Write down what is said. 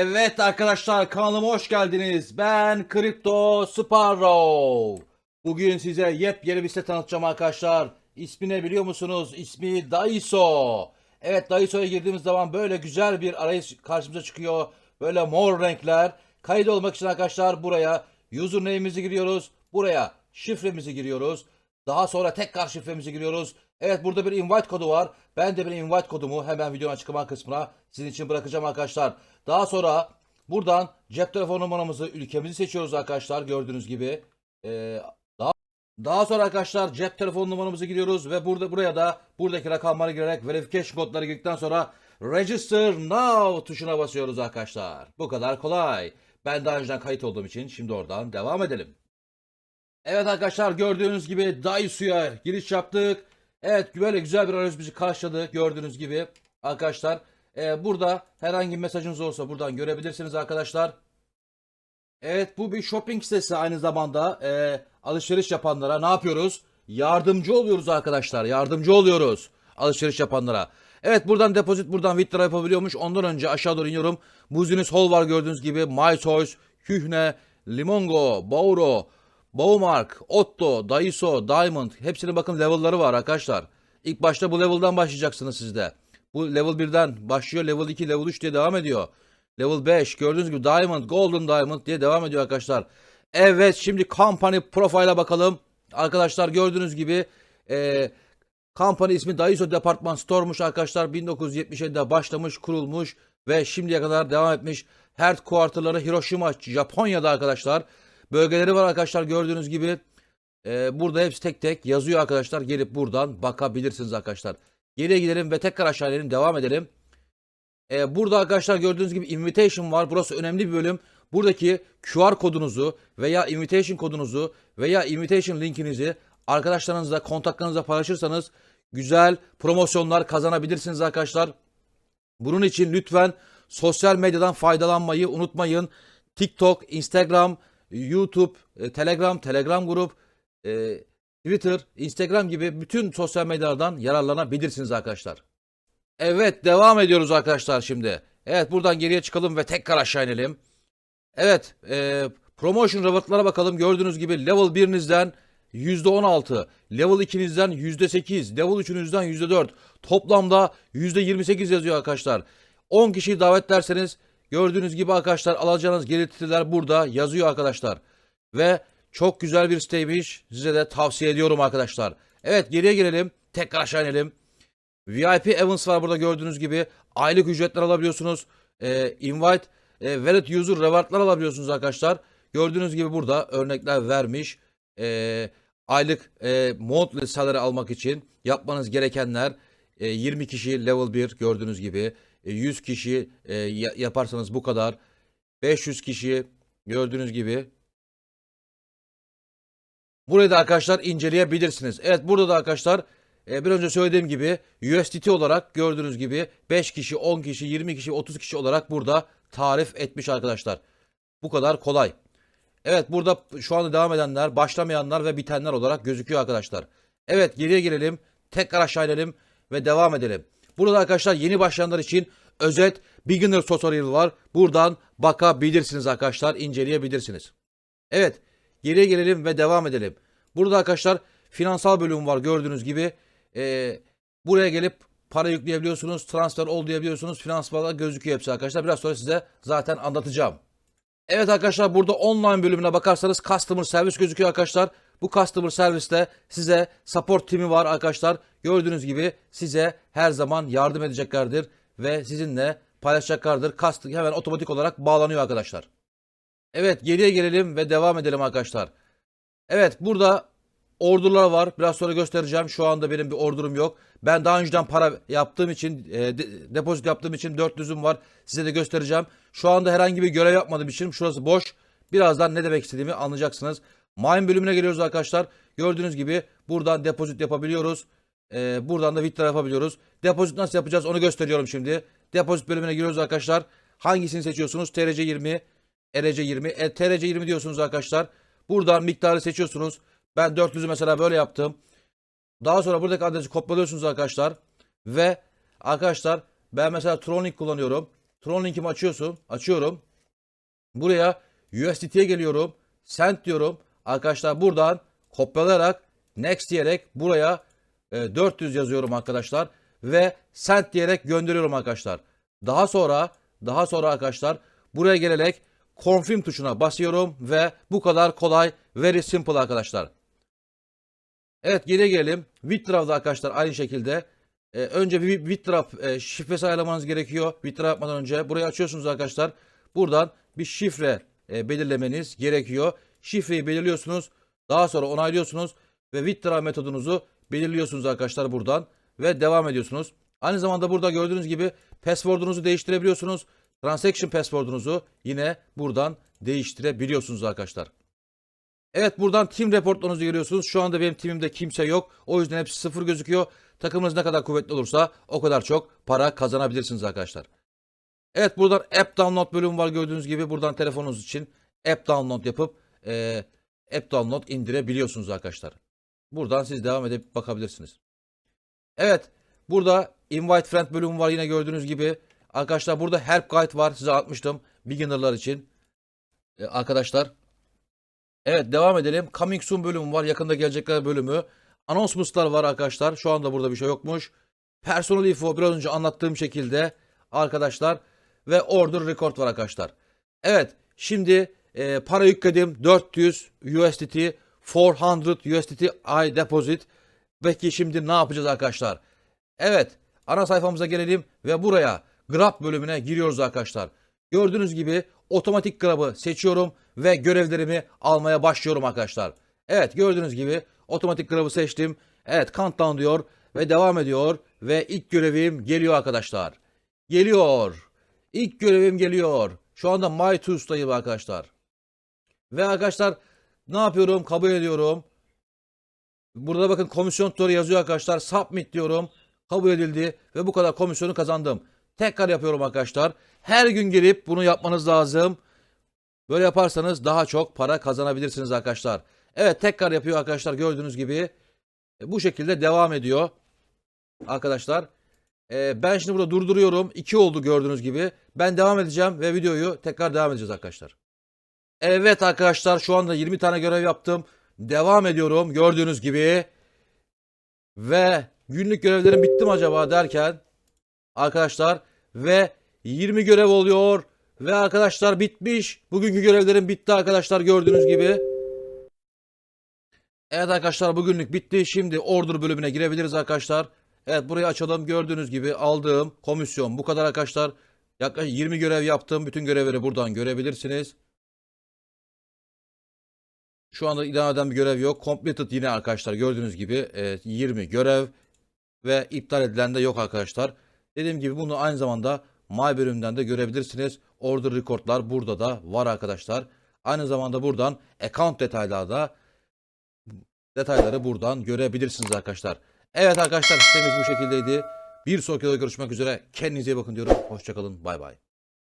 Evet arkadaşlar kanalıma hoş geldiniz. Ben Crypto Sparrow. Bugün size yepyeni bir site tanıtacağım arkadaşlar. İsmi ne biliyor musunuz? İsmi Daiso. Evet Daiso'ya girdiğimiz zaman böyle güzel bir arayüz karşımıza çıkıyor. Böyle mor renkler. Kayıt olmak için arkadaşlar buraya username'imizi giriyoruz. Buraya şifremizi giriyoruz. Daha sonra tekrar şifremizi giriyoruz. Evet burada bir invite kodu var. Ben de bir invite kodumu hemen videonun açıklama kısmına sizin için bırakacağım arkadaşlar. Daha sonra buradan cep telefon numaramızı, ülkemizi seçiyoruz arkadaşlar gördüğünüz gibi. Ee, daha, daha sonra arkadaşlar cep telefon numaramızı giriyoruz ve burada buraya da buradaki rakamları girerek verification kodları girdikten sonra register now tuşuna basıyoruz arkadaşlar. Bu kadar kolay. Ben daha önceden kayıt olduğum için şimdi oradan devam edelim. Evet arkadaşlar gördüğünüz gibi Daiso'ya giriş yaptık. Evet böyle güzel bir arayüz bizi karşıladı gördüğünüz gibi arkadaşlar. Ee, burada herhangi bir mesajınız olursa buradan görebilirsiniz arkadaşlar. Evet bu bir shopping sitesi aynı zamanda Ee, alışveriş yapanlara ne yapıyoruz? Yardımcı oluyoruz arkadaşlar yardımcı oluyoruz alışveriş yapanlara. Evet buradan depozit buradan withdraw yapabiliyormuş. Ondan önce aşağı doğru iniyorum. Business Hall var gördüğünüz gibi. MyChoice, Kühne, Limongo, Bauro, Baumark, Otto, Daiso, Diamond hepsinin bakın level'ları var arkadaşlar. İlk başta bu level'dan başlayacaksınız siz de. Bu level 1'den başlıyor. Level 2, level 3 diye devam ediyor. Level 5 gördüğünüz gibi Diamond, Golden Diamond diye devam ediyor arkadaşlar. Evet şimdi company profile'a bakalım. Arkadaşlar gördüğünüz gibi eee Company ismi Daiso Department Store'muş arkadaşlar. 1977'de başlamış, kurulmuş ve şimdiye kadar devam etmiş. Headquarter'ları Hiroşima, Japonya'da arkadaşlar. Bölgeleri var arkadaşlar gördüğünüz gibi. Ee, burada hepsi tek tek yazıyor arkadaşlar. Gelip buradan bakabilirsiniz arkadaşlar. Geriye gidelim ve tekrar aşağı inelim. Devam edelim. Ee, burada arkadaşlar gördüğünüz gibi invitation var. Burası önemli bir bölüm. Buradaki QR kodunuzu veya invitation kodunuzu veya invitation linkinizi arkadaşlarınızla, kontaklarınızla paylaşırsanız güzel promosyonlar kazanabilirsiniz arkadaşlar. Bunun için lütfen sosyal medyadan faydalanmayı unutmayın. TikTok, Instagram, YouTube, e, Telegram, Telegram grup, e, Twitter, Instagram gibi bütün sosyal medyalardan yararlanabilirsiniz arkadaşlar. Evet devam ediyoruz arkadaşlar şimdi. Evet buradan geriye çıkalım ve tekrar aşağı inelim. Evet e, promotion reward'lara bakalım. Gördüğünüz gibi level 1'inizden %16, level 2'nizden %8, level 3'ünüzden %4. Toplamda %28 yazıyor arkadaşlar. 10 kişiyi davetlerseniz gördüğünüz gibi arkadaşlar alacağınız getiriler burada yazıyor arkadaşlar. Ve çok güzel bir siteymiş. Size de tavsiye ediyorum arkadaşlar. Evet geriye gelelim. Tekrar aşağı inelim. VIP Events var burada gördüğünüz gibi. Aylık ücretler alabiliyorsunuz. Ee, invite, e, valid user rewardlar alabiliyorsunuz arkadaşlar. Gördüğünüz gibi burada örnekler vermiş. Ee, aylık e, monthly salary almak için yapmanız gerekenler e, 20 kişi level 1 gördüğünüz gibi. E, 100 kişi e, ya- yaparsanız bu kadar. 500 kişi gördüğünüz gibi. Burayı da arkadaşlar inceleyebilirsiniz. Evet burada da arkadaşlar e, bir önce söylediğim gibi USDT olarak gördüğünüz gibi 5 kişi, 10 kişi, 20 kişi, 30 kişi olarak burada tarif etmiş arkadaşlar. Bu kadar kolay. Evet burada şu anda devam edenler, başlamayanlar ve bitenler olarak gözüküyor arkadaşlar. Evet geriye gelelim. Tekrar aşağı inelim ve devam edelim. Burada arkadaşlar yeni başlayanlar için özet beginner tutorial var. Buradan bakabilirsiniz arkadaşlar, inceleyebilirsiniz. Evet geriye gelelim ve devam edelim. Burada arkadaşlar finansal bölüm var gördüğünüz gibi. Ee, buraya gelip para yükleyebiliyorsunuz, transfer ol diyebiliyorsunuz. Finansmanda gözüküyor hepsi arkadaşlar. Biraz sonra size zaten anlatacağım. Evet arkadaşlar burada online bölümüne bakarsanız Customer Service gözüküyor arkadaşlar. Bu Customer Service'te size support timi var arkadaşlar. Gördüğünüz gibi size her zaman yardım edeceklerdir ve sizinle paylaşacaklardır. Custom hemen otomatik olarak bağlanıyor arkadaşlar. Evet geriye gelelim ve devam edelim arkadaşlar. Evet burada ordular var. Biraz sonra göstereceğim. Şu anda benim bir ordurum yok. Ben daha önceden para yaptığım için, e, de- depozit yaptığım için 400'üm var. Size de göstereceğim. Şu anda herhangi bir görev yapmadığım için şurası boş. Birazdan ne demek istediğimi anlayacaksınız. Mine bölümüne geliyoruz arkadaşlar. Gördüğünüz gibi buradan depozit yapabiliyoruz. E, buradan da withdraw yapabiliyoruz. Depozit nasıl yapacağız onu gösteriyorum şimdi. Depozit bölümüne giriyoruz arkadaşlar. Hangisini seçiyorsunuz? TRC20, ERC20. E, TRC20 diyorsunuz arkadaşlar. Buradan miktarı seçiyorsunuz. Ben 400'ü mesela böyle yaptım. Daha sonra buradaki adresi kopyalıyorsunuz arkadaşlar. Ve arkadaşlar ben mesela Tronic kullanıyorum. Tron linkimi açıyorsun. Açıyorum. Buraya USDT'ye geliyorum. Send diyorum. Arkadaşlar buradan kopyalayarak next diyerek buraya e, 400 yazıyorum arkadaşlar ve send diyerek gönderiyorum arkadaşlar. Daha sonra daha sonra arkadaşlar buraya gelerek confirm tuşuna basıyorum ve bu kadar kolay very simple arkadaşlar. Evet geri gelelim. Withdraw'da arkadaşlar aynı şekilde e, önce bir withdraw e, şifresi ayarlamanız gerekiyor. Withdraw yapmadan önce burayı açıyorsunuz arkadaşlar. Buradan bir şifre e, belirlemeniz gerekiyor. Şifreyi belirliyorsunuz. Daha sonra onaylıyorsunuz ve withdraw metodunuzu belirliyorsunuz arkadaşlar buradan ve devam ediyorsunuz. Aynı zamanda burada gördüğünüz gibi password'unuzu değiştirebiliyorsunuz. Transaction password'unuzu yine buradan değiştirebiliyorsunuz arkadaşlar. Evet buradan team reportlarınızı görüyorsunuz. Şu anda benim timimde kimse yok. O yüzden hepsi sıfır gözüküyor. Takımınız ne kadar kuvvetli olursa o kadar çok para kazanabilirsiniz arkadaşlar. Evet buradan app download bölümü var gördüğünüz gibi. Buradan telefonunuz için app download yapıp eee, app download indirebiliyorsunuz arkadaşlar. Buradan siz devam edip bakabilirsiniz. Evet burada invite friend bölümü var yine gördüğünüz gibi. Arkadaşlar burada help guide var size atmıştım beginnerlar için. E, arkadaşlar Evet devam edelim. Coming soon bölümü var. Yakında gelecekler bölümü. Announcements'lar var arkadaşlar. Şu anda burada bir şey yokmuş. Personal info biraz önce anlattığım şekilde arkadaşlar. Ve order record var arkadaşlar. Evet şimdi e, para yükledim. 400 USDT, 400 USDT I deposit. Peki şimdi ne yapacağız arkadaşlar? Evet ana sayfamıza gelelim ve buraya Grab bölümüne giriyoruz arkadaşlar. Gördüğünüz gibi otomatik Grab'ı seçiyorum ve görevlerimi almaya başlıyorum arkadaşlar. Evet gördüğünüz gibi otomatik Grab'ı seçtim. Evet countdown diyor ve devam ediyor ve ilk görevim geliyor arkadaşlar. Geliyor. İlk görevim geliyor. Şu anda My arkadaşlar. Ve arkadaşlar ne yapıyorum? Kabul ediyorum. Burada bakın komisyon tutarı yazıyor arkadaşlar. Submit diyorum. Kabul edildi ve bu kadar komisyonu kazandım. Tekrar yapıyorum arkadaşlar. Her gün gelip bunu yapmanız lazım. Böyle yaparsanız daha çok para kazanabilirsiniz arkadaşlar. Evet tekrar yapıyor arkadaşlar gördüğünüz gibi. E, Bu şekilde devam ediyor. Arkadaşlar. E, ben şimdi burada durduruyorum. 2 oldu gördüğünüz gibi. Ben devam edeceğim ve videoyu tekrar devam edeceğiz arkadaşlar. Evet arkadaşlar şu anda 20 tane görev yaptım. Devam ediyorum gördüğünüz gibi. Ve günlük görevlerim bitti mi acaba derken arkadaşlar ve 20 görev oluyor ve arkadaşlar bitmiş. Bugünkü görevlerim bitti arkadaşlar gördüğünüz gibi. Evet arkadaşlar bugünlük bitti. Şimdi order bölümüne girebiliriz arkadaşlar. Evet burayı açalım. Gördüğünüz gibi aldığım komisyon bu kadar arkadaşlar. Yaklaşık 20 görev yaptım. Bütün görevleri buradan görebilirsiniz. Şu anda idame eden bir görev yok. Completed yine arkadaşlar gördüğünüz gibi e, 20 görev ve iptal edilen de yok arkadaşlar. Dediğim gibi bunu aynı zamanda My bölümünden de görebilirsiniz. Order record'lar burada da var arkadaşlar. Aynı zamanda buradan account detaylarda detayları buradan görebilirsiniz arkadaşlar. Evet arkadaşlar sitemiz bu şekildeydi. Bir sonraki videoda görüşmek üzere. Kendinize iyi bakın diyorum. Hoşçakalın. Bay bay.